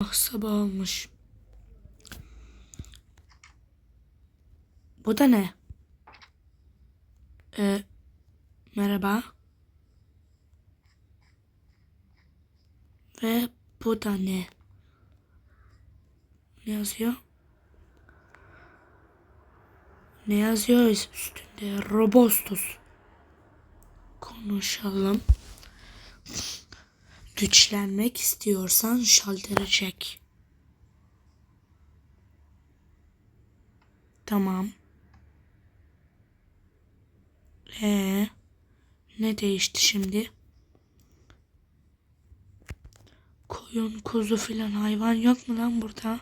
Ah sabah olmuş. Bu da ne? Ee, merhaba. Ve bu da ne? Ne yazıyor? Ne yazıyor üstünde? Robostus. Konuşalım. Güçlenmek istiyorsan şalteri çek. Tamam. Ee, ne değişti şimdi? Koyun, kuzu filan hayvan yok mu lan burada?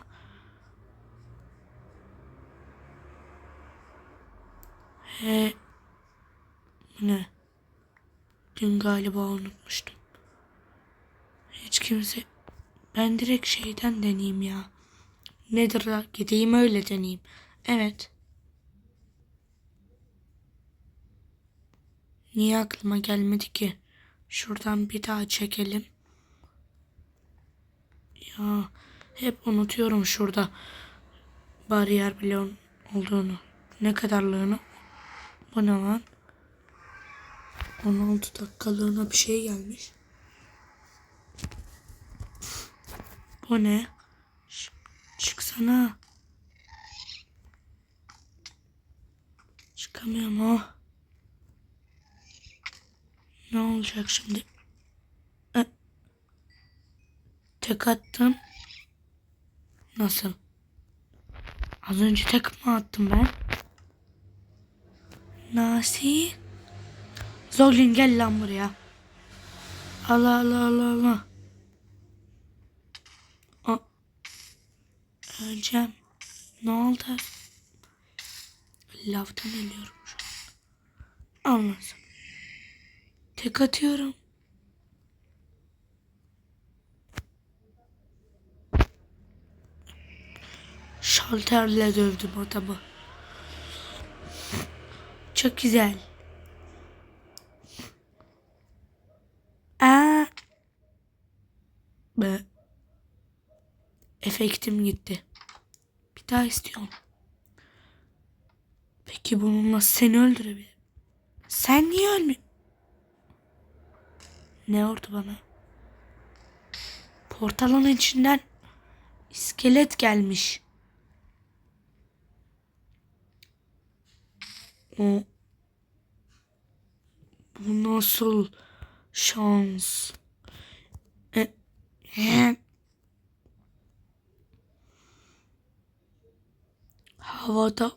He. Bu Ne? Dün galiba unutmuştum. Kimse... Ben direkt şeyden deneyeyim ya. Nedir la? Gideyim öyle deneyeyim. Evet. Niye aklıma gelmedi ki? Şuradan bir daha çekelim. Ya hep unutuyorum şurada bariyer bile olduğunu. Ne kadarlığını. Bu ne lan? 16 dakikalığına bir şey gelmiş. Bu ne? Ş- çıksana. Çıkamıyorum ha. Ne olacak şimdi? E, tek attım. Nasıl? Az önce tek mi attım ben? Nasi? Zoglin gel lan buraya. Allah Allah Allah Allah. Öleceğim. Ne oldu? Lavdan ölüyorum şu an. Anlasın. Tek atıyorum. Şalterle dövdüm adamı. Çok güzel. Aa. Be. Efektim gitti. Daha istiyorum. Peki bununla seni öldürebilirim. Sen niye ölmü? Ne oldu bana? Portalın içinden iskelet gelmiş. O bu nasıl şans? E, e. Havada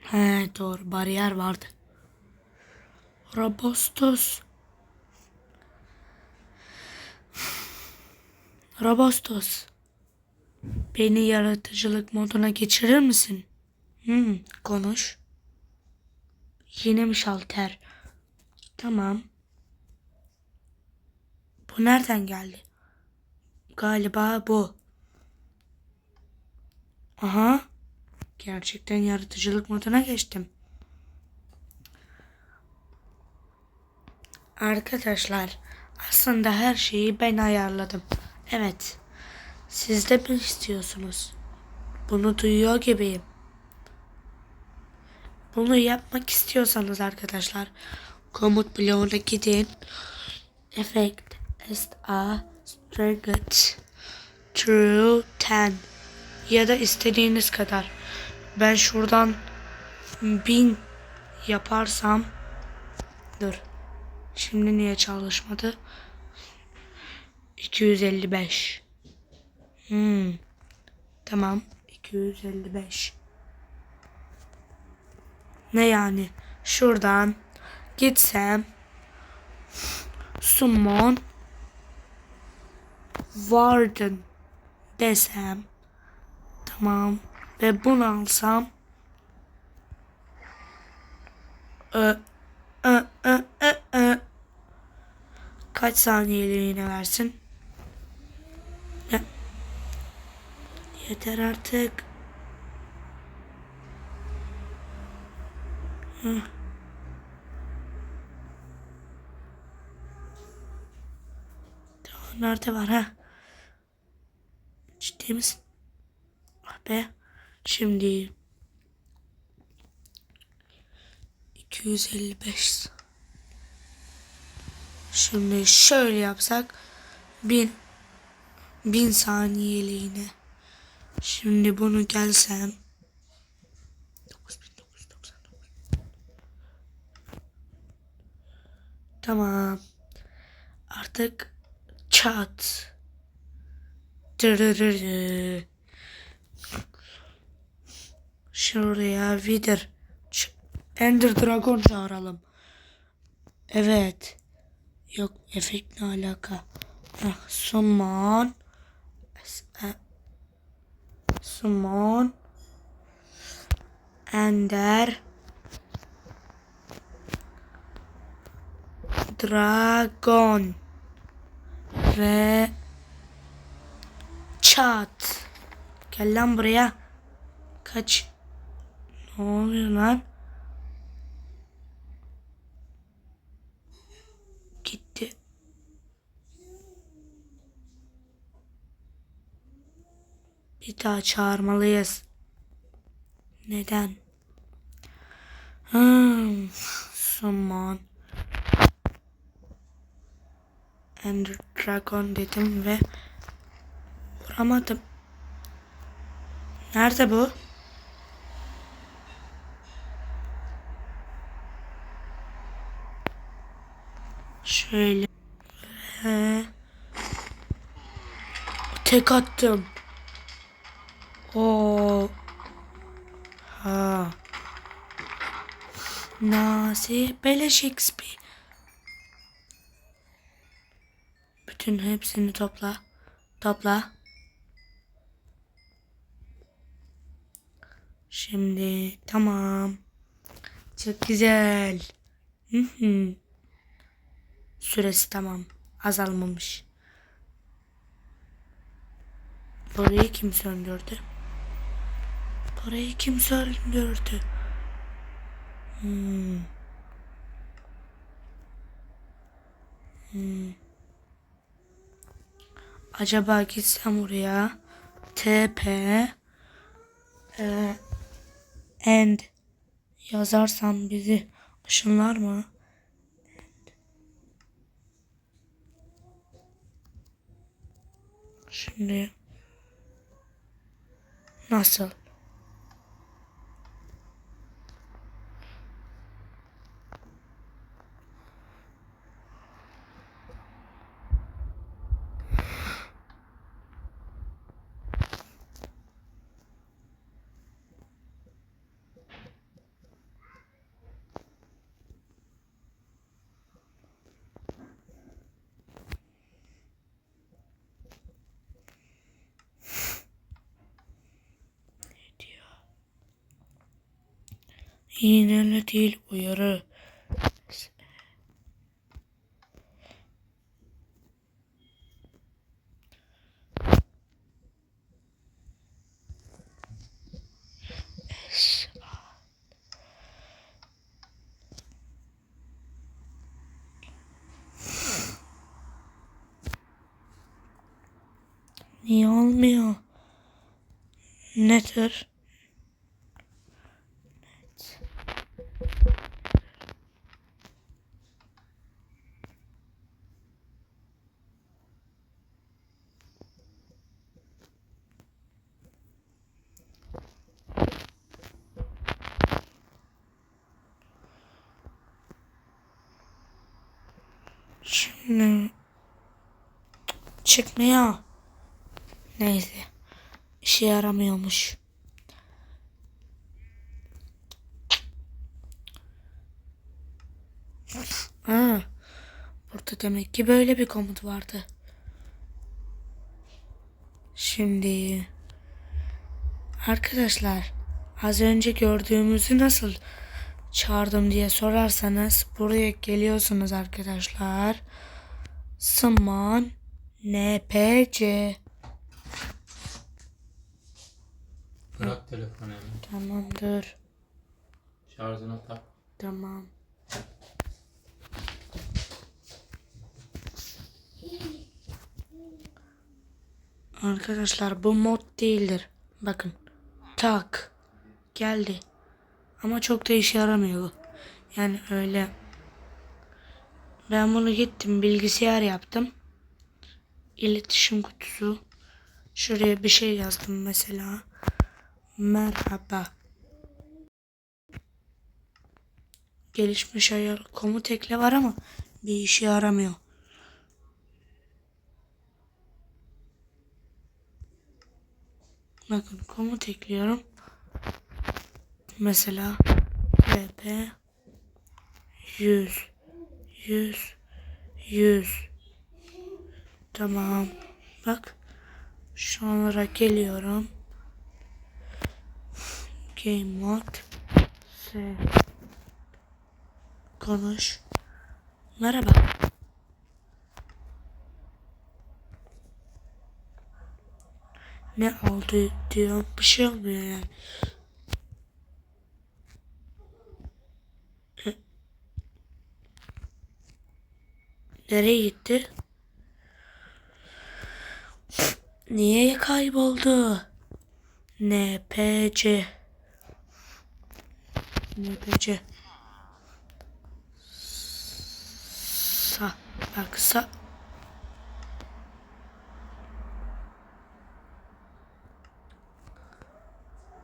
He doğru bariyer vardı. Robostos. Robostos. Beni yaratıcılık moduna geçirir misin? Hmm, konuş. Yine mi şalter? Tamam. Bu nereden geldi? Galiba bu. Aha. Gerçekten yaratıcılık moduna geçtim. Arkadaşlar aslında her şeyi ben ayarladım. Evet. Siz de mi istiyorsunuz? Bunu duyuyor gibiyim. Bunu yapmak istiyorsanız arkadaşlar komut bloğuna gidin. Effect SA Strength True 10 ya da istediğiniz kadar. Ben şuradan bin yaparsam dur. Şimdi niye çalışmadı? 255. Hmm. Tamam. 255. Ne yani? Şuradan gitsem summon warden desem tamam ve bunu alsam ö, ö, ö, ö, ö. kaç saniyeliğine versin? Ya. Yeter artık. Hı. Nerede var ha? Ciddi misin? Be. Şimdi 255 Şimdi şöyle yapsak bin bin saniyeliğine. Şimdi bunu gelsem 9999. Tamam. Artık çat. Şuraya Wither. Ç- Ender Dragon çağıralım. Evet. Yok efekt ne alaka? Heh, summon. S- e- Summon. Ender. Dragon. Ve çat. Gel lan buraya. Kaç. Ne oluyor lan? Gitti. Bir daha çağırmalıyız. Neden? Hmm, summon. Ender Dragon dedim ve vuramadım. Nerede bu? Şöyle. Tek attım. O. Ha. Nazi beleş XP. Bütün hepsini topla. Topla. Şimdi tamam. Çok güzel. Hı hı. Süresi tamam. Azalmamış. Burayı kim söndürdü? Burayı kim söndürdü? Hmm. Hmm. Acaba gitsem oraya TP e, and yazarsam bizi ışınlar mı? Şimdi nasıl? İğneyle değil uyarı. Niye olmuyor? Nedir? Şimdi çıkmıyor. Neyse. İşe yaramıyormuş. Ha, burada demek ki böyle bir komut vardı. Şimdi arkadaşlar az önce gördüğümüzü nasıl çağırdım diye sorarsanız buraya geliyorsunuz arkadaşlar. Summon NPC Bırak telefonu hemen. Tamamdır. Şarjına tak. Tamam. Arkadaşlar bu mod değildir. Bakın. Tak. Geldi. Ama çok da işe yaramıyor bu. Yani öyle. Ben bunu gittim bilgisayar yaptım. İletişim kutusu. Şuraya bir şey yazdım mesela. Merhaba. Gelişmiş ayar komut ekle var ama bir işe yaramıyor. Bakın komut ekliyorum. Mesela VP 100 100 100 Tamam. Bak. Şu anlara geliyorum. Game mode. Konuş. Merhaba. Ne oldu diyor. Bir şey olmuyor yani. Nereye gitti? Niye kayboldu? NPC NPC Sa bak sa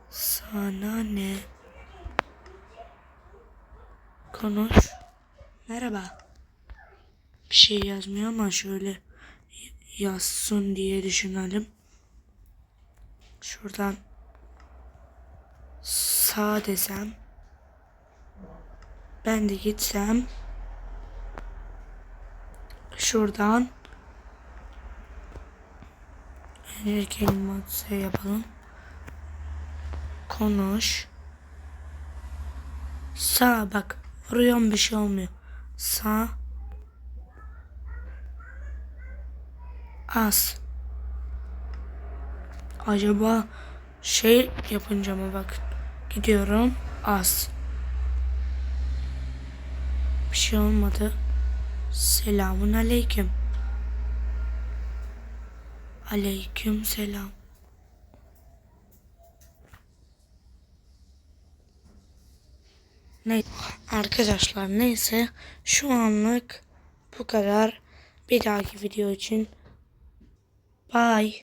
Sana ne? Konuş. Merhaba. Bir şey yazmıyor ama şöyle yazsın diye düşünelim. Şuradan sağ desem. Ben de gitsem. Şuradan Matse yapalım. Konuş. Sağ bak. Vuruyorum bir şey olmuyor. Sağ. Az. Acaba şey yapınca mı bak. Gidiyorum. Az. Bir şey olmadı. Selamun aleyküm. Aleyküm selam. Ne arkadaşlar neyse şu anlık bu kadar. Bir dahaki video için Bye.